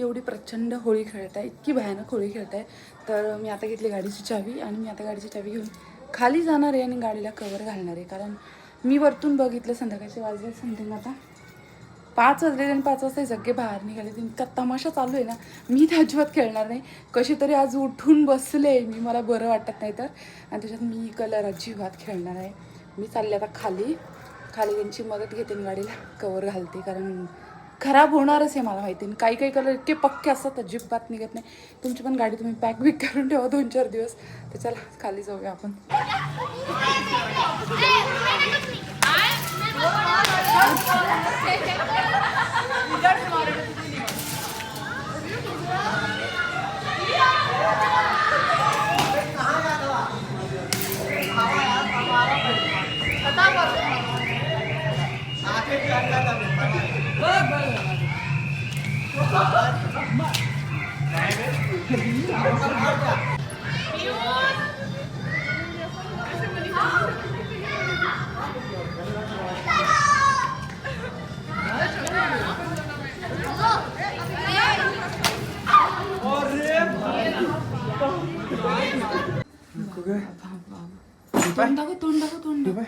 एवढी प्रचंड होळी खेळत आहे इतकी भयानक होळी खेळत आहे तर मी आता घेतली गाडीची चावी आणि मी आता गाडीची चावी घेऊन खाली जाणार आहे आणि गाडीला कवर घालणार आहे. कारण मी वरतून बघितलं संध्याकाळचे वाजले समथिंग आता. पाच वाजले आणि पाच वाजता सगळे बाहेर निघाले इतका तमाशा चालू आहे ना. मी तर अजिबात खेळणार नाही. कशी तरी आज उठून बसले मी मला बरं वाटत नाही तर. आणि त्याच्यात मी कलर अजिबात खेळणार आहे. मी चालले आता खाली. खाली त्यांची मदत घेते आणि गाडीला कवर घालते. कारण खराब होणारच आहे मला माहिती. काही काही कलर इतके पक्के असतात अजिबात निघत नाही. तुमची पण गाडी तुम्ही पॅक बिक करून ठेवा दोन चार दिवस. तर चला खाली जाऊया आपण. तोंड दाखव तोंड दाखव तोंड दाखव.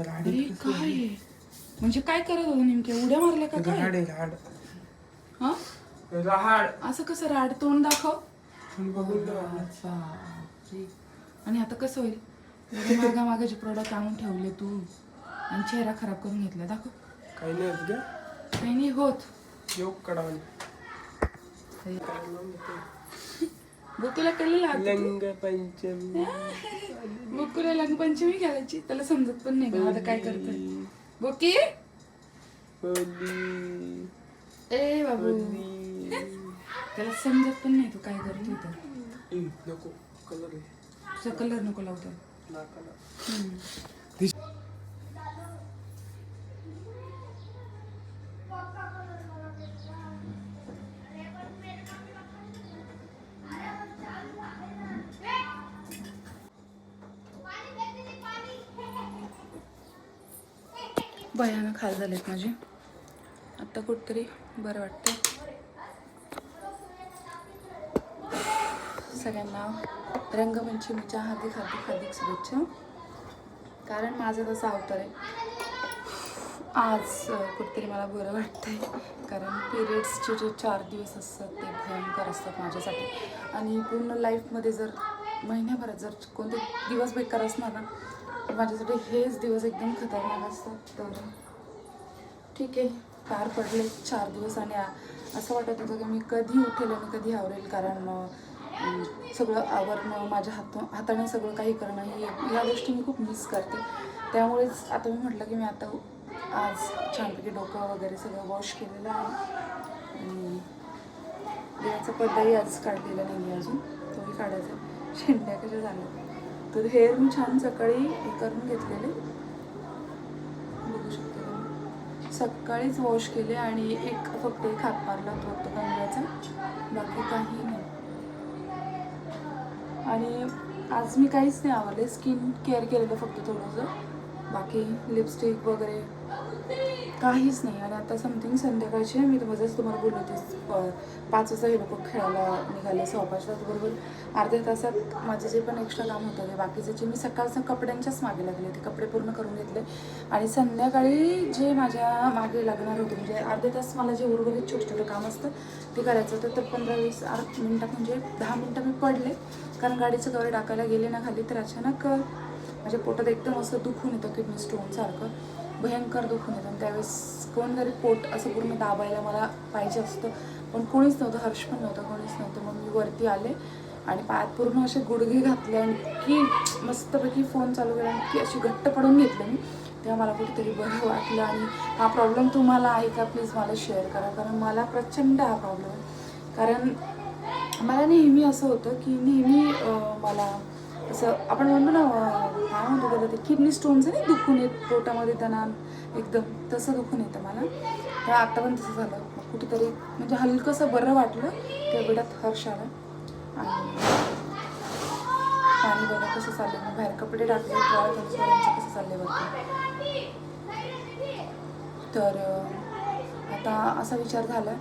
अरे काय आहे? म्हणजे काय करत होतं नेमके उड्या मारल्या का काय राहाड आहे राहाड हा? राहाड. असं कसं राड तोंड दाखव. बघून ठेवा. बापरे. आणि आता कसं होईल? एवढे मागा मागाचे प्रोडक्ट आणून ठेवले तू आणि चेहरा खराब करून घेतला दाखव. काही नाही होत काही नाही होत. योग कडावून बुकुला कळलं लागतं लंग पंचमी. बुकुला रंगपंचमी घालायची? त्याला समजत पण नाही का आता काय करत बुकी होली. ए बाबू. त्याला समजत पण नाही तू काय करतोय तर. नको. कलर आहे. तुझा कलर नको लावतो भयानक हाल झालेत माझे. आत्ता कुठतरी बरं वाटतं सगळ्यांना रंगपंचमीच्या हार्दिक हार्दिक हार्दिक शुभेच्छा. कारण माझं तसं अवतार आहे. आज अं, कुठतरी मला बरं वाटतंय. कारण पिरियड्सचे जे चार दिवस असतात ते भयंकर असतात माझ्यासाठी. आणि पूर्ण लाईफमध्ये जर महिन्याभरात जर कोणते दिवस बेकार असणार ना तर माझ्यासाठी हेच दिवस एकदम खतरनाक असतात. तर ठीक आहे. पार पडले चार दिवस आणि असं वाटत होतं की मी कधी उठेल आणि कधी आवरेल कारण सगळं आवरणं माझ्या हात हाताने सगळं काही करणं ही या गोष्टी मी खूप मिस करते. त्यामुळेच आता मी म्हटलं की मी आता आज छानपैकी डोकं वगैरे सगळं वॉश केलेलं आहे. आणि देवाचा पडदाही आज काढलेला नाही आहे अजून. तोही काढायचा शेंड्या कशा झाल्या? तर हेअर मी छान सकाळी हे करून घेतलेले. सकाळीच वॉश केले आणि एक फक्त एक हात मारला तो फक्त गंगाचा. बाकी काही नाही. आणि आज मी काहीच नाही आवडले स्किन केअर केलेलं फक्त थोडंसं. बाकी लिपस्टिक वगैरे. काहीच नाही. आणि आता समथिंग संध्याकाळची मी तुम्हाला तुम्हाला बोलत होते पाच वाजता हे लोक खेळायला निघाले सव्वापाचला बरोबर. अर्ध्या तासात माझं जे पण एक्स्ट्रा काम होतं ते बाकीचे जे मी सकाळचं कपड्यांच्याच मागे लागले ते कपडे पूर्ण करून घेतले. आणि संध्याकाळी जे माझ्या मागे लागणार होते म्हणजे अर्धे तास मला जे उर्वरित छोटं छोटं काम असतं ते करायचं होतं. तर पंधरा वीस आठ मिनटात म्हणजे दहा मिनटं मी पडले. कारण गाडीचं कवर टाकायला गेले ना खाली तर अचानक माझ्या पोटात एकदम असं दुखून येतं किडनी स्टोनसारखं भयंकर दुखून येतं आणि त्यावेळेस कोणतरी पोट असं पूर्ण दाबायला मला पाहिजे असतं. पण कोणीच नव्हतं हर्ष पण नव्हतं कोणीच नव्हतं. मग मी वरती आले आणि पायात पूर्ण असे गुडघे घातले आणि की मस्तपैकी फोन चालू केला की अशी घट्ट पडून घेतले मी. तेव्हा मला कुठेतरी बरं वाटलं आणि हा प्रॉब्लेम तुम्हाला आहे का? प्लीज मला शेअर करा. कारण मला प्रचंड हा प्रॉब्लेम आहे. कारण मला नेहमी असं होतं की नेहमी मला असं आपण म्हणतो ना काय म्हणतो त्याला ते किडनी स्टोन्स आहे ना दुखून येत पोटामध्ये त्यांना एकदम तसं दुखून येतं मला. तर आता पण तसं झालं. कुठेतरी म्हणजे हलकंसं बरं वाटलं त्या वेळात हर्ष आला. आणि पाणी बघा कसं चाललं मग बाहेर कपडे टाकले त्यांचं कसं चालले बघते तर आता असा विचार झाला.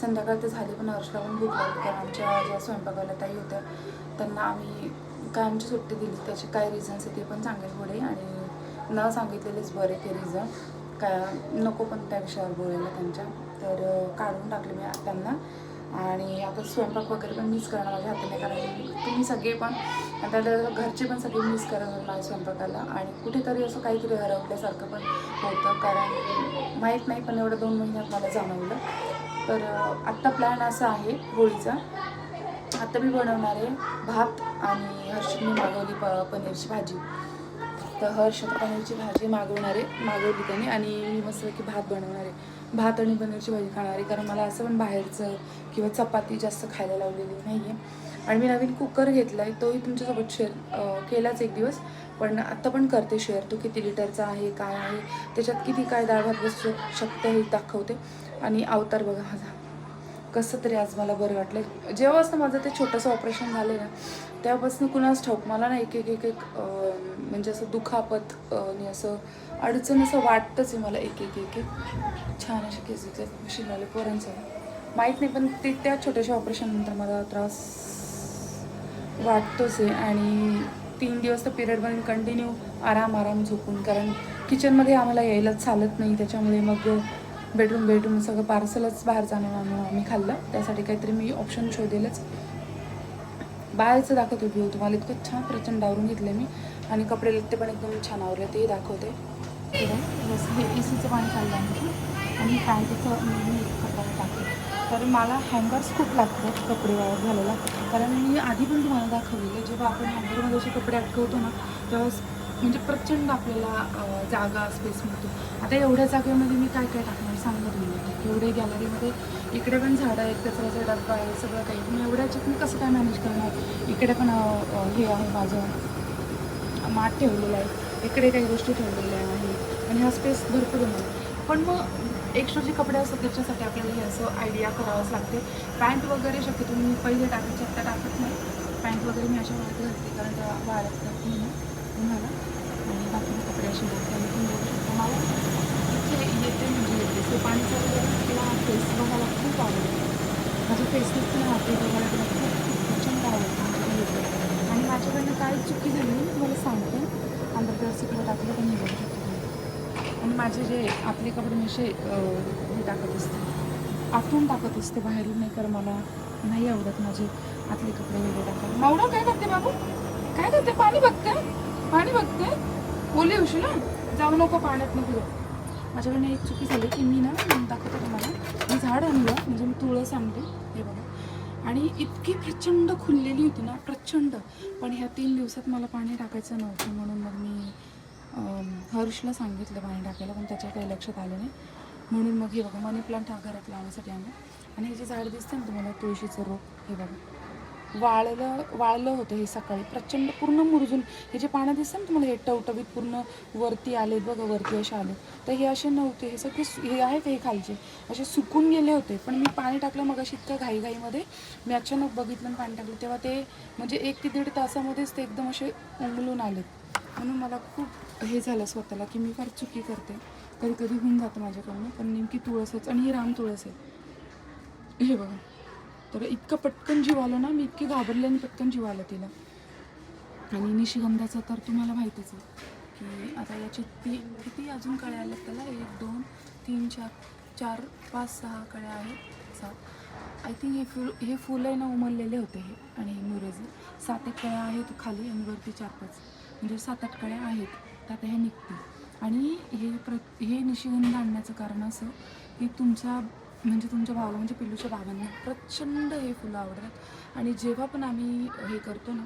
संध्याकाळ तर झाली पण हर्षला पण भूक लागली. कारण आमच्या ज्या स्वयंपाकाला ताई होत्या त्यांना आम्ही काय आमची सुट्टी दिली त्याचे काय रिझन्स आहे ते पण सांगेल पुढे. आणि न सांगितलेलेच बरे ते रिझन काय नको पण त्या विषयावर बोलायला त्यांच्या. तर काढून टाकले मी त्यांना. आणि आता स्वयंपाक वगैरे पण मिस करणार माझ्या हाताने कारण तुम्ही सगळे पण आणि त्याला घरचे पण सगळे मिस करणार माझ्या स्वयंपाकाला. आणि कुठेतरी असं काहीतरी हरवल्यासारखं पण होतं. कारण माहीत नाही पण एवढं दोन महिन्यात मला जाणवलं. तर आत्ता प्लॅन असा आहे होळीचा. आता मी बनवणार आहे भात आणि हर्षदने मागवली प पनीरची भाजी. तर हर्ष पनीरची भाजी मागवणार आहे मागवली त्याने आणि मी मस्तपैकी भात बनवणार आहे. भात आणि पनीरची भाजी खाणार आहे कारण मला असं पण बाहेरचं किंवा चपाती जास्त खायला लावलेली नाही आहे आणि मी नवीन कुकर घेतला आहे तोही तुमच्यासोबत शेअर केलाच एक दिवस पण आत्ता पण करते शेअर तो किती लिटरचा आहे काय आहे त्याच्यात किती काय डाळ भात बसू शकतं हे दाखवते. आणि अवतार बघा माझा कसं तरी आज मला बरं वाटलं जेव्हापासून माझं ते छोटंसं ऑपरेशन झालं ना तेव्हापासून कुणाच ठाऊक मला ना एक एक एक एक म्हणजे असं दुखापत आणि असं अडचण असं वाटतंच आहे मला एक एक एक एक छान असे केस दिसतात शिलाले पोरांचं. माहीत नाही पण ते त्या छोट्याशा ऑपरेशननंतर मला त्रास वाटतोच आहे. आणि तीन दिवस तर पिरियडमध्ये बनून कंटिन्यू आराम आराम झोपून कारण किचनमध्ये आम्हाला यायला चालत नाही त्याच्यामुळे मग बेडरूम बेडरूम सगळं पार्सलच बाहेर जाणं आणून आम्ही खाल्लं. त्यासाठी काहीतरी मी ऑप्शन शोधेलच. बाहेरचं दाखवते व्ह्यू तुम्हाला. इतकं छान प्रचंड आवरून घेतलं मी. आणि कपडे लत्ते पण एकदम छान आवरले. तेही दाखवते. हे ए सीचं पाणी खाल्लं आणखी आणि तिथं मी कपडे टाकते तर मला हँगर्स खूप लागतात कपडे वाळत घालायला. कारण मी आधी पण तुम्हाला दाखवलेलं जेव्हा आपण हँगरमध्ये असे कपडे अटकवतो ना तेव्हा म्हणजे प्रचंड आपल्याला जागा स्पेस मिळतो. आता एवढ्या जागेमध्ये मी काय काय टाकणार सांगा तुम्ही एवढे गॅलरीमध्ये इकडे पण झाडं आहेत कचऱ्याचा डब्बा आहे सगळं काही. मी एवढ्याच्यात मी कसं काय मॅनेज करणार? इकडे पण हे आहे माझं. माठ ठेवलेलं आहे. इकडे काही गोष्टी ठेवलेल्या आहेत. आणि हा स्पेस भरपूर आहे. पण मग एक्स्ट्रा जे कपडे असतात त्याच्यासाठी आपल्याला हे असं आयडिया करावंच लागते. पॅन्ट वगैरे शक्यतो मी पहिले टाकायचे आत्ता टाकत नाही. पॅन्ट वगैरे मी अशा वाळत घालते कारण त्या वाळत नाही तुम्हाला आणि बाकी कपडे असे घालते पण बघू शकता. मला इथे येते म्हणजे येते ते पाणी चालू झालं की मला फेस बघायला खूप आवडतं. माझं फेसबुक पण हाते बघायला मला खूप प्रचंड आवडतं. म्हणजे आणि माझ्याकडनं काय चुकी झाली मी तुम्हाला सांगते. अंडरग्रास इकडे टाकलं पण हे बघू शकतो आणि माझे जे आपले कपडे मी असे हे टाकत असते. आतून टाकत असते बाहेरून नाही तर मला नाही आवडत माझे आतले कपडे वेगळे टाकायला. मावडं काय करते बाबू? काय करते? पाणी बघते पाणी बघते ओली होशी ना जाऊ नको पाण्यात नको जाऊ. माझ्याकडनं एक चुकी झाली की मी ना दाखवते तुम्हाला. मी झाड आणलं म्हणजे मी तुळस आणते हे बघा. आणि इतकी प्रचंड खुललेली होती ना प्रचंड. पण ह्या तीन दिवसात मला पाणी टाकायचं नव्हतं म्हणून मग मी हर्षला सांगितलं पाणी टाकायला पण त्याच्या काही लक्षात आलं नाही. म्हणून मग हे बघा मनी प्लांट हा घरात लावण्यासाठी आणलं. आणि हे जे झाड दिसते ना तुम्हाला तुळशीचं रोप हे बघा. वाळलं वाळलं होतं हे सकाळी. प्रचंड पूर्ण मुरजून हे जे पानं दिसतं ना तुम्हाला हे टवटवीत पूर्ण वरती आले बघा वरती असे आले तर हे असे नव्हते. हे सगळे सु- हे आहेत हे खालचे. असे सुकून गेले होते. पण मी पाणी टाकलं मग अशी इतकं घाईघाईमध्ये. मी अचानक बघितलं आणि पाणी टाकलं. तेव्हा ते म्हणजे एक ते दीड तासामध्येच ते एकदम असे उमलून आलेत. म्हणून मला खूप हे झालं स्वतःला की मी फार चुकी करते. कधी कधी होऊन जातं माझ्याकडनं पण नेमकी तुळसच आणि ही राम तुळस आहे. हे बघा. तर इतकं पटकन जीव आलं ना मी इतकी घाबरले आणि पटकन जीव आलं तिला. आणि निशिगंधाचं तर तुम्हाला माहितीच आहे की आता याची ती किती अजून कळ्या आल्यात त्याला? एक दोन तीन चार चार पाच सहा कळ्या आहेत. सात. आय थिंक हे फुल हे फुलं आहे ना उमललेले होते हे आणि मुरेचे सात एक कळ्या आहेत खाली आणि वरती चार पाच. म्हणजे सात आठ कळ्या आहेत. त्यात हे निघतील. आणि हे प्र हे निशिगंध आणण्याचं कारण असं की तुमचा म्हणजे तुमच्या भावा म्हणजे पिल्लूच्या बाबांना प्रचंड हे फुलं आवडतात. आणि जेव्हा पण आम्ही हे करतो ना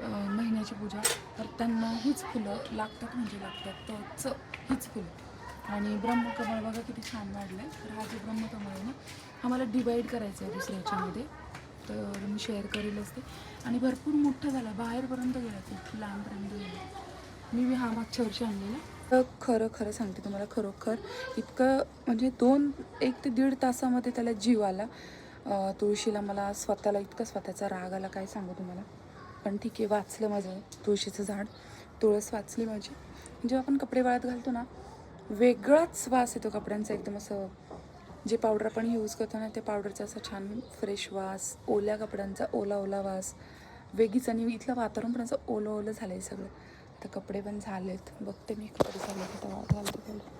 महिन्याची पूजा तर त्यांना हीच फुलं लागतात म्हणजे लागतात. त्याच हीच फुलं. आणि ब्रह्मकमळ बघा किती छान वाढलं आहे तर हा जो ब्रह्मकमळ आहे ना हा मला डिवाईड करायचा आहे दुसऱ्या याच्यामध्ये तर मी शेअर करेलच ते. आणि भरपूर मोठा झाला. बाहेरपर्यंत गेला खूप लांबपर्यंत गेला. मी मी हा मागच्या वर्षी आणलेला. खरं खरं सांगते तुम्हाला खरोखर. इतकं म्हणजे दोन एक ते दीड तासामध्ये त्याला जीव आला. तुळशीला मला स्वतःला इतका स्वतःचा राग आला काय सांगू तुम्हाला? पण ठीक आहे वाचलं माझं तुळशीचं झाड. तुळस वाचली माझी. जेव्हा आपण कपडे वाळत घालतो ना वेगळाच वास येतो कपड्यांचा. एकदम असं जे पावडर आपण यूज करतो ना ते पावडरचा असा छान फ्रेश वास ओल्या कपड्यांचा ओला ओला वास. वेगळीच आणि इथलं वातावरण पण असं ओलं ओलं झालं आहे सगळं. तर कपडे पण झालेत. बघते मी कपडे झाले तर तेव्हा घालते पहिलं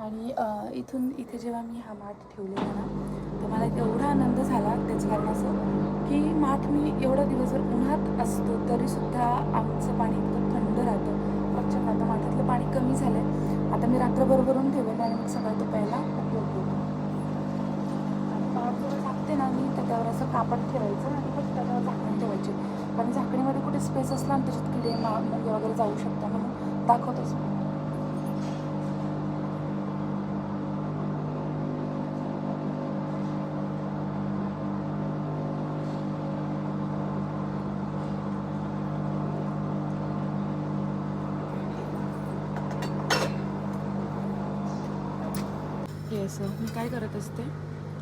आणि इथून इथे जेव्हा मी हा माठ ठेवलेला ना तर मला एवढा आनंद झाला त्याचं कारण असं की माठ मी एवढा दिवसभर उन्हात असतो तरीसुद्धा आमचं पाणी इतकं थंड राहतं. प्रचंड आता माठातलं पाणी कमी झालं आहे आता मी रात्रभर भरून ठेवेल आणि मग सकाळी तो प्यायला उपयोग होतो. आणि पाठ ना मी तर त्यावर असं कापड ठेवायचं आणि मग त्याच्यावर झाकण ठेवायचे. कारण झाकणीमध्ये कुठे स्पेस असला आणि त्याच्यात किडे मा वगैरे जाऊ शकतात म्हणून दाखवतोच असं मी काय करत असते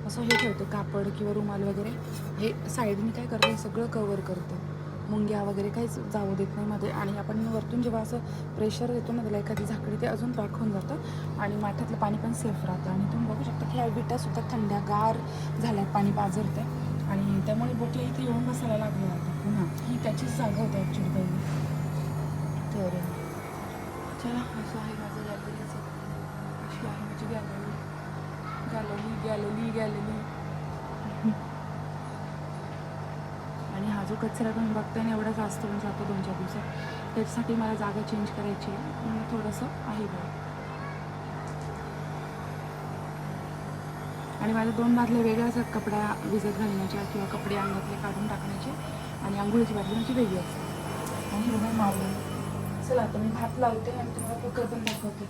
असं हे ठेवते कापड किंवा रुमाल वगैरे हे साईडने काय करते हे सगळं कवर करते. मुंग्या वगैरे काहीच जाऊ देत नाही मध्ये आणि आपण वरतून जेव्हा असं प्रेशर देतो ना त्याला एखादी झाकडी ते अजून पॅक होऊन जातं आणि माठातलं पाणी पण सेफ राहतं. आणि तुम्ही बघू शकता की ह्या विटासुद्धा थंड्यागार झाल्यात पाणी पाजरते आणि त्यामुळे बोटला इथे येऊन बसायला लागलं आता पुन्हा. ही त्याचीच जागा होती ॲक्च्युली पहिली. तर चला असं आहे माझं गॅलरीचं अशी आहे माझी गॅलरी गॅलरी गॅलरी गॅलरी आणि हा जो कचरा तुम्ही बघताय ना एवढा जास्त पण जातो दोन चार दिवसात. त्याच्यासाठी मला जागा चेंज करायची आहे. म्हणून थोडंसं आहे बघ. आणि माझ्या दोन बादल्या वेगळ्या असतात कपड्या विजत घालण्याच्या किंवा कपडे अंगातले काढून टाकण्याचे आणि आंघोळीची बादली माझी वेगळी असते आणि हे बघा चला आता मी भात लावते आणि तुम्हाला कुकर पण दाखवते.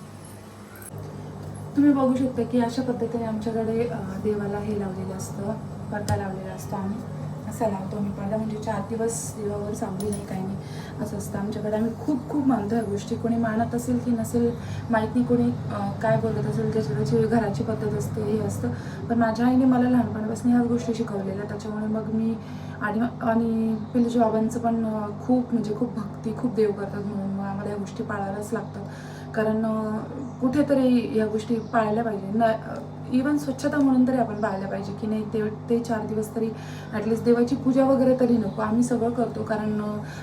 तुम्ही बघू शकता की अशा पद्धतीने आमच्याकडे देवाला हे लावलेलं असतं पडदा लावलेला असतो आम्ही. असा लावतो आम्ही. पडदा म्हणजे चार दिवस देवावर चांगली नाही काही नाही. असं असतं आमच्याकडे. आम्ही खूप खूप मानतो ह्या गोष्टी. कोणी मानत असेल की नसेल माहीत नाही कोणी काय बोलत असेल त्याच्याकडे घराची पद्धत असते हे असतं. पण माझ्या आईने मला लहानपणापासून ह्याच गोष्टी शिकवलेल्या. त्याच्यामुळे मग मी आणि आणि पिलजी बाबांचं पण खूप म्हणजे खूप भक्ती खूप देव करतात म्हणून. आम्हाला या गोष्टी पाळायलाच लागतात. कारण कुठेतरी या गोष्टी पाळल्या पाहिजे. न इवन स्वच्छता म्हणून तरी आपण पाळल्या पाहिजे की नाही ते ते चार दिवस तरी ॲटलिस्ट देवाची पूजा वगैरे तरी नको. आम्ही सगळं करतो कारण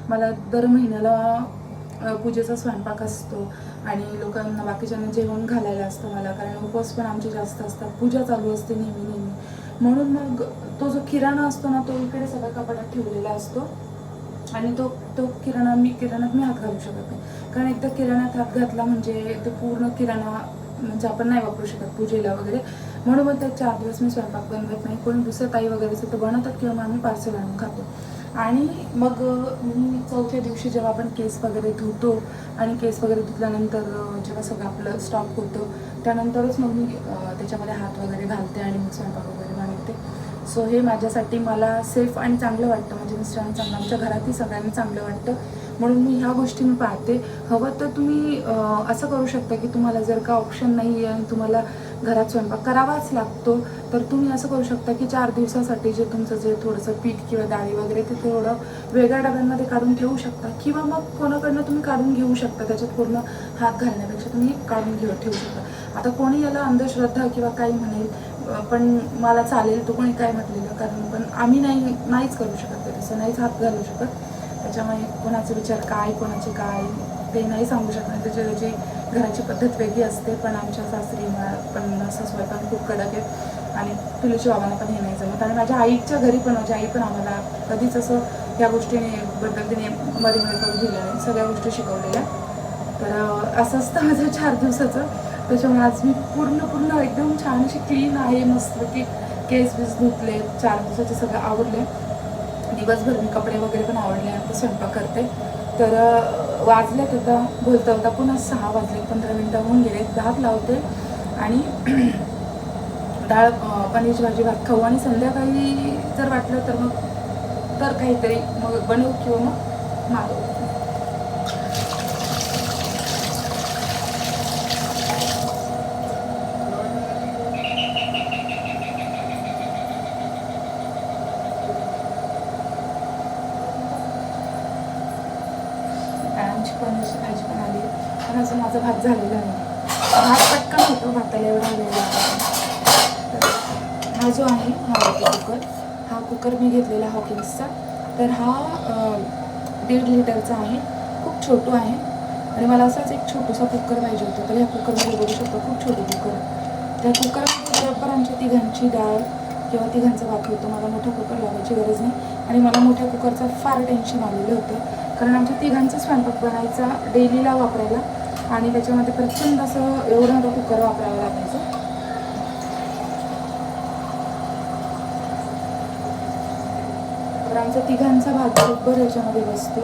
मला दर महिन्याला पूजेचा स्वयंपाक असतो आणि लोकांना बाकीच्यांना जेवण घालायला असतं मला कारण उपवास पण आमचे जास्त असतात. पूजा चालू असते नेहमी नेहमी. म्हणून मग तो जो किराणा असतो ना तो इकडे सगळ्या कपाटात ठेवलेला असतो. आणि तो तो किराणा मी किराणात मी हात घालू शकत नाही. कारण एकदा किराणात हात घातला म्हणजे ते पूर्ण किराणा म्हणजे आपण नाही वापरू शकत पूजेला वगैरे. म्हणून मग त्या चार दिवस मी स्वयंपाक बनवत नाही. कोणी दुसरं ताई वगैरे असेल तर बनवतात किंवा मग आम्ही पार्सल आणून खातो. आणि मग मी चौथ्या दिवशी जेव्हा आपण केस वगैरे धुतो आणि केस वगैरे धुतल्यानंतर जेव्हा सगळं आपलं स्टॉप होतं त्यानंतरच मग मी त्याच्यामध्ये हात वगैरे घालते आणि मग स्वयंपाक वगैरे बनवते. सो हे माझ्यासाठी मला सेफ आणि चांगलं वाटतं. म्हणजे मिस्टरांना चांगलं आमच्या घरातही सगळ्यांना चांगलं वाटतं. म्हणून मी ह्या गोष्टी मी पाहते. हवं तर तुम्ही असं करू शकता की तुम्हाला जर का ऑप्शन नाही आहे आणि तुम्हाला घरात स्वयंपाक करावाच लागतो तर तुम्ही असं करू शकता की चार दिवसासाठी जे तुमचं जे थोडंसं पीठ किंवा डाळी वगैरे ते थोडं वेगळ्या डब्यांमध्ये काढून ठेवू शकता. किंवा मग कोणाकडनं तुम्ही काढून घेऊ शकता. त्याच्यात पूर्ण हात घालण्यापेक्षा तुम्ही काढून घेऊ ठेवू शकता. आता कोणी याला अंधश्रद्धा किंवा काही म्हणेल पण मला चालेल तू कोणी काय म्हटलेलं? कारण पण आम्ही नाही नाहीच करू शकत ते तसं नाहीच हात घालू शकत. त्याच्यामुळे कोणाचे विचार काय कोणाचे काय ते नाही सांगू शकणार त्याच्या त्याची घराची पद्धत वेगळी असते पण आमच्या सासरी पण असं स्वयंपाक खूप कडक आहे. आणि पिलूच्या बाबांना पण हे नाही जमत. आणि माझ्या आईच्या घरी पण माझी आई पण आम्हाला कधीच असं या गोष्टीने बद्दल तिने मध्ये मध्ये करून दिलं नाही. सगळ्या गोष्टी शिकवलेल्या. तर असं असतं माझं चार दिवसाचं. त्याच्यामुळे आज मी पूर्ण पूर्ण एकदम छान अशी क्लीन आहे मस्त की केस बीस धुतले चार दिवसाचे सगळं आवडले दिवसभर मी कपडे वगैरे पण आवडले आता स्वयंपाक करते. तर वाजले वाजलेत आता बोलता बोलता पुन्हा सहा वाजले पंधरा मिनटं होऊन गेले भात लावते. आणि डाळ पनीरची भाजी भात खाऊ. आणि संध्याकाळी जर वाटलं तर मग तर काहीतरी मग बनवू किंवा मग मागवू पनीरची भाजी पण आली पण अजून माझा भात झालेला नाही भात पटकन होतो भाताला एवढा वेळ लागतो तर हा जो आहे हा कुकर हा कुकर मी घेतलेला हॉकिन्सचा तर हा दीड लिटरचा आहे. खूप छोटू आहे. आणि मला असाच एक छोटूसा कुकर पाहिजे होता. तर ह्या कुकरमध्ये बघू शकतो खूप छोटू कुकर त्या कुकरमध्ये बरोबर आमच्या तिघांची डाळ किंवा तिघांचा भात होतो. मला मोठा कुकर लावायची गरज नाही. आणि मला मोठ्या कुकरचं फार टेन्शन आलेलं होतं. कारण आमच्या तिघांचा स्वयंपाक बनायचा डेलीला वापरायला आणि त्याच्यामध्ये प्रचंड असं एवढा मोठा कुकर वापरायला लागायचं. आमचा तिघांचा भात बरोबर याच्यामध्ये बसतो.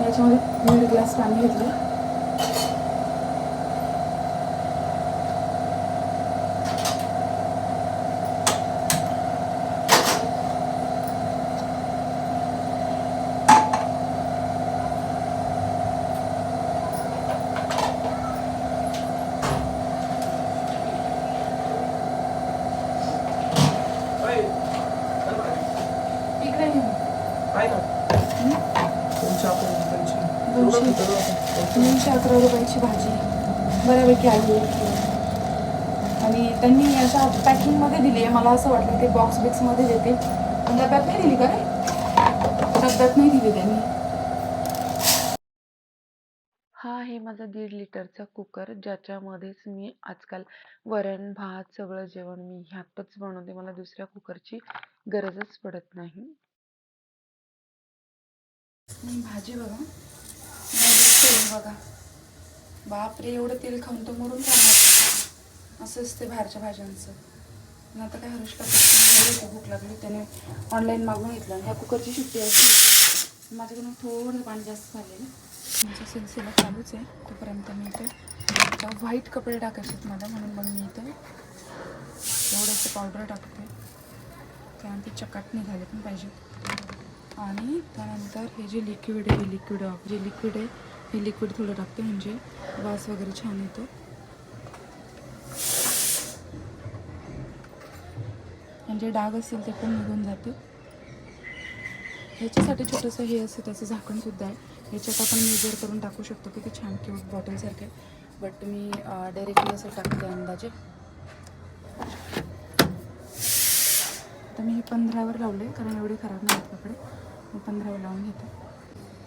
याच्यामध्ये दीड ग्लास पाणी घेतलं काय? काय भाजी? इकडे घे. काय ना? हं? दोनशे अकरा रुपयांची. दोनशे. एवढं कुठं राहतं? दोनशे अकरा रुपयाची भाजी बऱ्यापैकी आली. आणि त्यांनी अशा पॅकिंगमध्ये दिली आहे. मला असं वाटलं ते बॉक्स बिक्समध्ये देते. पण डब्यात नाही दिली का रे? डब्यात नाही दिली त्यांनी. हा आहे माझा दीड लिटरचा कुकर ज्याच्यामध्येच मी आजकाल वरण भात सगळं जेवण मी ह्यातच बनवते. मला दुसऱ्या कुकरची गरजच पडत नाही. भाजी बघा. तेल बघा. बापरे एवढं तेल खाऊन तर मरून जाणार. असंच ते बाहेरच्या भाज्यांचं. पण आता काय हरुष भूक लागली. त्याने ऑनलाईन मागून घेतलं. ह्या कुकरची शिट्टी अशी होती माझ्याकडून थोडं पाणी जास्त झालेलं तुमचा सिलसिला चालूच आहे. तोपर्यंत मी इथे व्हाईट कपडे टाकायचे आहेत मला म्हणून मग मी इथे एवढंसं पावडर टाकते. कारण ते चकाट निघाले पण पाहिजे. आणि त्यानंतर हे जे लिक्विड आहे हे लिक्विड जे लिक्विड आहे हे लिक्विड थोडं टाकते म्हणजे वास वगैरे छान येतो. म्हणजे डाग असेल ते पण निघून जाते. ह्याच्यासाठी छोटंसं हे असं त्याचं झाकणसुद्धा आहे. ह्याच्यात आपण मेजर करून टाकू शकतो किती छान क्यूट बॉटलसारखे बट मी डायरेक्टली असं टाकते अंदाजे. तर मी हे पंधरावर लावले कारण एवढे खराब नाही आहेत कपडे. मी पंधरावर लावून घेते.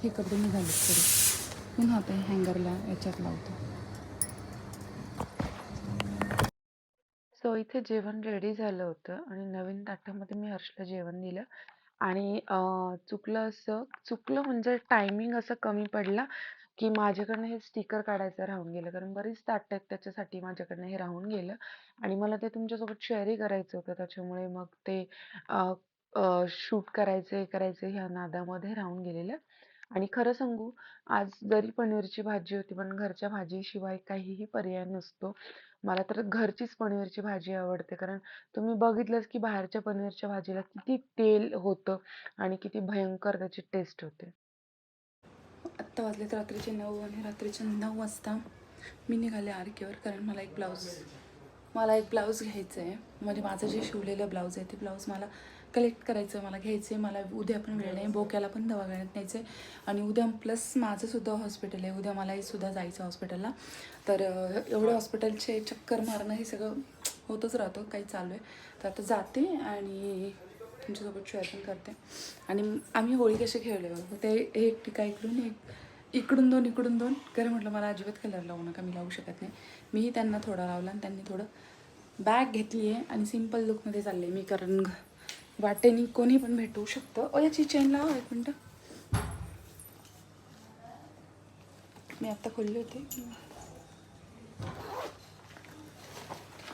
हे कपडे निघाले तरी पुन्हा ते हँगरला याच्यात लावतो. सो इथे जेवण रेडी झालं होतं आणि नवीन ताटामध्ये मी हर्षला जेवण दिलं. आणि चुकलं असं चुकलं म्हणजे टायमिंग असं कमी पडला की माझ्याकडनं हे स्टिकर काढायचं राहून गेलं. कारण बरीच ताटं आहेत त्याच्यासाठी माझ्याकडनं हे राहून गेलं. आणि मला ते तुमच्यासोबत शेअरही करायचं होतं. त्याच्यामुळे मग ते शूट करायचं हे करायचं ह्या नादामध्ये राहून गेलेलं. आणि खरं सांगू आज जरी पनीरची भाजी होती पण घरच्या भाजीशिवाय काहीही पर्याय नसतो. मला तर घरचीच पनीरची भाजी आवडते. कारण तुम्ही बघितलंच की बाहेरच्या पनीरच्या भाजीला किती तेल होतं आणि किती भयंकर त्याची टेस्ट होते. आत्ता वाजलेत रात्रीचे नऊ आणि रात्रीचे नऊ वाजता मी निघाले आरकेवर कारण मला एक ब्लाऊज मला एक ब्लाऊज घ्यायचं आहे म्हणजे माझं जे शिवलेलं ब्लाऊज आहे ते ब्लाऊज मला कलेक्ट करायचं मला घ्यायचं आहे मला उद्या पण वेळ नाही बोक्याला पण दवाखान्यात न्यायचं आहे आणि उद्या प्लस माझंसुद्धा हॉस्पिटल आहे उद्या मलाही सुद्धा जायचं हॉस्पिटलला तर एवढं हॉस्पिटलचे चक्कर मारणं हे सगळं होतच राहतो काही चालू आहे. तर आता जाते आणि तुमच्यासोबत शेअर पण करते. आणि आम्ही होळी कसे खेळले बघा ते एक टिका इकडून एक इकडून दोन इकडून दोन. खरं म्हटलं मला अजिबात कलर लावू नका मी लावू शकत नाही. मीही त्यांना थोडा लावला आणि त्यांनी थोडं बॅग घेतली आहे आणि सिंपल लुकमध्ये चालले मी कारण वाटेनी कोणी पण भेटू शकतं. ओ याची चेन लावा एक मिनटं. मी आत्ता खोलली होती.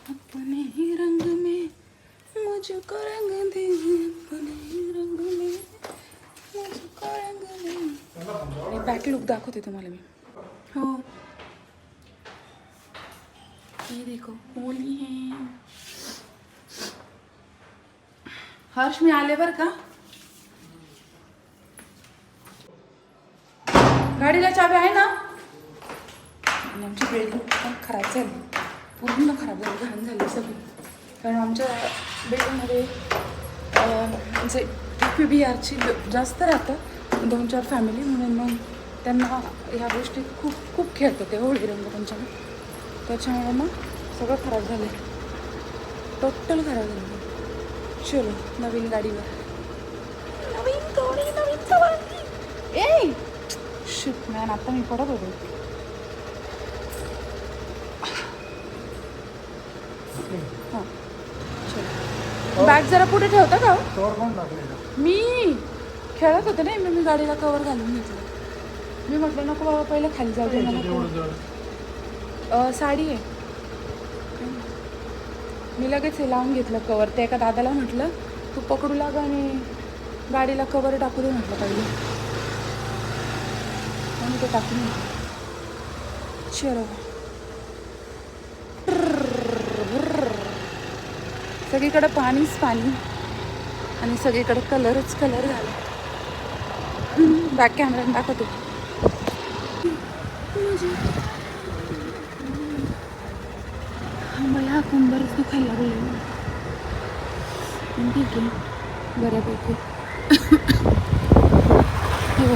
अपने ही रंग में, मुझको रंग दे, अपने ही रंग में, मुझको रंग दे। बॅक लुक दाखवते तुम्हाला मी. हो. ये देखो होली है. हर्ष मी आले बर का? गाडीला चावी आहे ना? आमची बिल्डिंग पण खराब झाली. पूर्ण खराब झाली घाण झाली सगळी. कारण आमच्या बिल्डिंगमध्ये म्हणजे जे पी बी आरची जास्त राहतं. दोन चार फॅमिली म्हणून मग त्यांना ह्या गोष्टी खूप खूप खेळतं ते होळी रंग त्यांच्या त्याच्यामुळे मग सगळं खराब झालं टोटल खराब झालं चलो नवीन गाडीवर. नवीन गाडी नवीन सवारी ए! शिट मॅन आता मी पडत होते. हां चलो. बॅग जरा पुढे ठेवता का? हो? कवर कोण टाकलेलं मी. खेळत होते नाही मी मी गाडीला कवर घालून घेतलं. मी म्हटलं नको बाबा पहिलं खाली जाऊ दे मला साडी आहे. मी लगेच हे लावून घेतलं कवर ते एका दादाला म्हटलं तू पकडू लाग आणि गाडीला कवर टाकू दे म्हटलं पाहिजे आणि ते टाकून घेतलं. चलो सगळीकडं पाणीच पाणी. आणि सगळीकडे कलरच कलर झाला. बॅक कॅमेरा दाखवते मला कंबरच दुखायला लागले ठीक आहे बऱ्यापैकी. हे.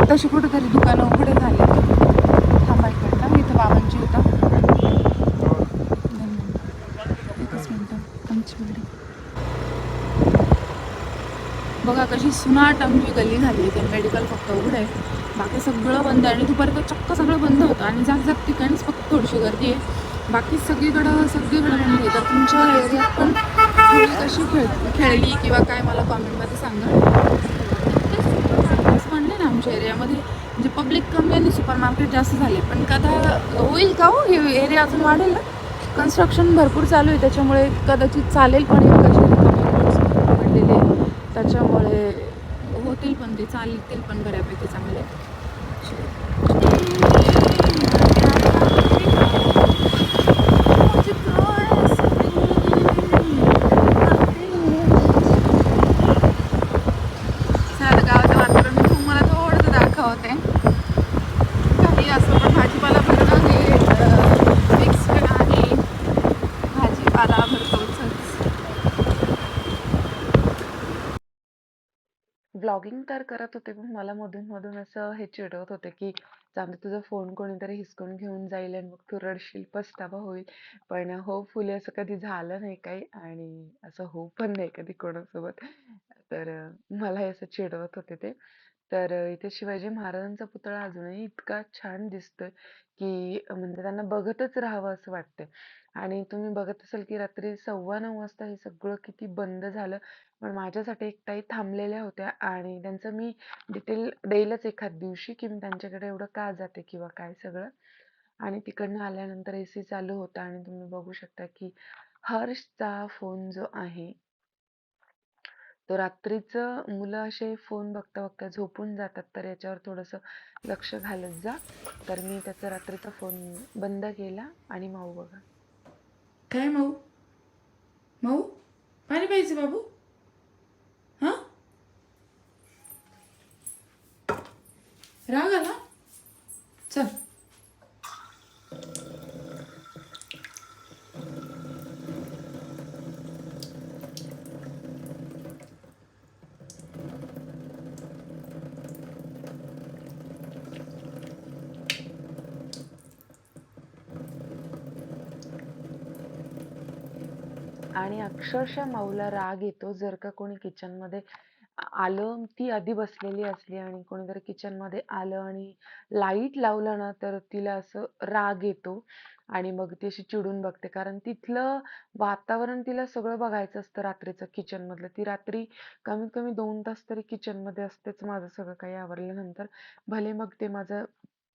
आत्ताशी कुठेतरी दुकानं उघडे झाले. थांबायकडनं मी इथं बाबांची होता. मिनिटं. एकच मिनटं आमची बिल्डिंग बघा कशी सुनाट आमची गल्ली झाली. ते मेडिकल फक्त उघडं आहे. बाकी सगळं बंद आहे आणि दुपारी तर चक्क सगळं बंद होतं. आणि जात जात ठिकाणीच फक्त थोडीशी गर्दी आहे. बाकी सगळीकडं सगळीकडं बंद येतात तर तुमच्या एरियात पण होळी कशी खेळ खेळली किंवा काय मला कॉमेंटमध्ये सांगा. तेच म्हणले ना आमच्या एरियामध्ये म्हणजे पब्लिक कमी आणि सुपर मार्केट जास्त झाले. पण कदा होईल का हो? हे एरिया अजून वाढेल ना? कन्स्ट्रक्शन भरपूर चालू आहे. त्याच्यामुळे कदाचित चालेल पण पडलेले त्याच्यामुळे होतील पण ते चालतील पण बऱ्यापैकी चांगले साधं गावाचं वातावरण मी तुम्हाला थोडंसं दाखवते काही असं पण भाजीपाला भरणं हे फिक्स आहे भाजीपाला भरतोच ब्लॉगिंग तर करत होते पण मला मधून मधून असं हे चिडवत होते की चांगलं तुझा फोन कोणीतरी हिसकून घेऊन जाईल आणि मग तू रडशील पस्तावा होईल. पण होपफुली असं कधी झालं नाही काही आणि असं होऊ पण नाही कधी कोणासोबत. तर मला हे असं चिडवत होते ते. तर इथे शिवाजी महाराजांचा पुतळा अजूनही इतका छान दिसतोय की म्हणजे त्यांना बघतच राहावं असं वाटतंय. आणि तुम्ही बघत असाल की रात्री सव्वा नऊ वाजता हे सगळं किती बंद झालं. पण माझ्यासाठी एक ताई थांबलेल्या होत्या आणि त्यांचं मी डिटेल देईलच एखाद दिवशी की मी त्यांच्याकडे एवढं का जाते किंवा काय सगळं. आणि तिकडनं आल्यानंतर ए सी चालू होता आणि तुम्ही बघू शकता की हर्षचा फोन जो आहे तो रात्रीचं मुलं असे फोन बघता बघता झोपून जातात तर याच्यावर थोडंसं लक्ष घालत जा. तर मी त्याचा रात्रीचा फोन बंद केला आणि माऊ बघा. काय माऊ? माऊ? पाणी पाहिजे बाबू हां राग आला? चल. आणि अक्षरशः माऊला राग येतो जर का कोणी किचनमध्ये मध्ये आलं ती आधी बसलेली असली आणि कोणीतरी kitchen मध्ये आलं आणि लाइट लावलं ना तर तिला असं राग येतो आणि मग ती अशी चिडून बघते. कारण तिथलं वातावरण तिला सगळं बघायचं असतं रात्रीचं kitchen मधलं ती रात्री कमीत कमी दोन तास तरी kitchen मध्ये असतेच माझं सगळं काही आवरल्यानंतर. भले मग ते माझं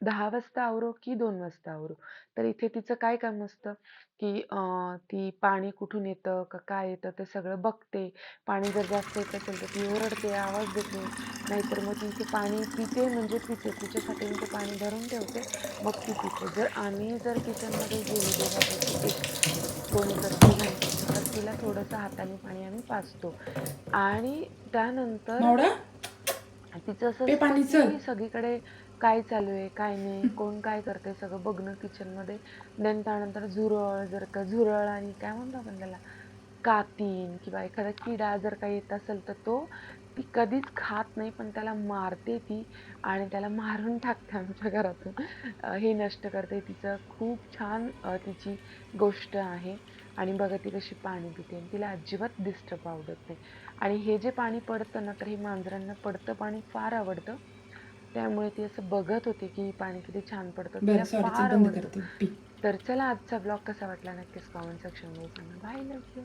दहा वाजता आवरो की दोन वाजता आवरो? तर इथे तिचं काय काम असतं की अं, ती पाणी कुठून येतं का काय येतं ते सगळं बघते. पाणी जर जास्त येत असेल तर ती ओरडते आवाज देते. नाहीतर मग ती ते पाणी पिते म्हणजे पिते. तिच्यासाठी मी ते पाणी भरून ठेवते मग ती पिते जर आम्ही जर किचनमध्ये गेलो दोघांपैकी एक कोणी जर तिघांपैकी, तर तिला थोडंसं हाताने पाणी आम्ही पाजतो. आणि त्यानंतर तिचं असं पे असतं पाणी चल. की सगळीकडे काय चालू आहे काय नाही कोण काय करते सगळं बघणं किचनमध्ये देन त्यानंतर झुरळ जर का झुरळ आणि काय म्हणतो आपण त्याला? कातीन किंवा एखादा किडा जर काही येत असेल तर तो ती कधीच खात नाही पण त्याला मारते ती आणि त्याला मारून टाकते आमच्या घरातून. हे नष्ट करते. तिचं खूप छान तिची गोष्ट आहे. आणि बघा ती कशी पाणी पिते आणि तिला अजिबात डिस्टर्ब आवडत नाही. आणि हे जे पाणी पडतं ना तर हे मांजरांना पडतं पाणी फार आवडतं. त्यामुळे ती असं बघत होती की पाणी किती छान पडतं. तिला फार आवडतं तर चला आजचा ब्लॉग कसा वाटला नक्कीच कॉमेंट सेक्शनमध्ये सांगा. Bye love you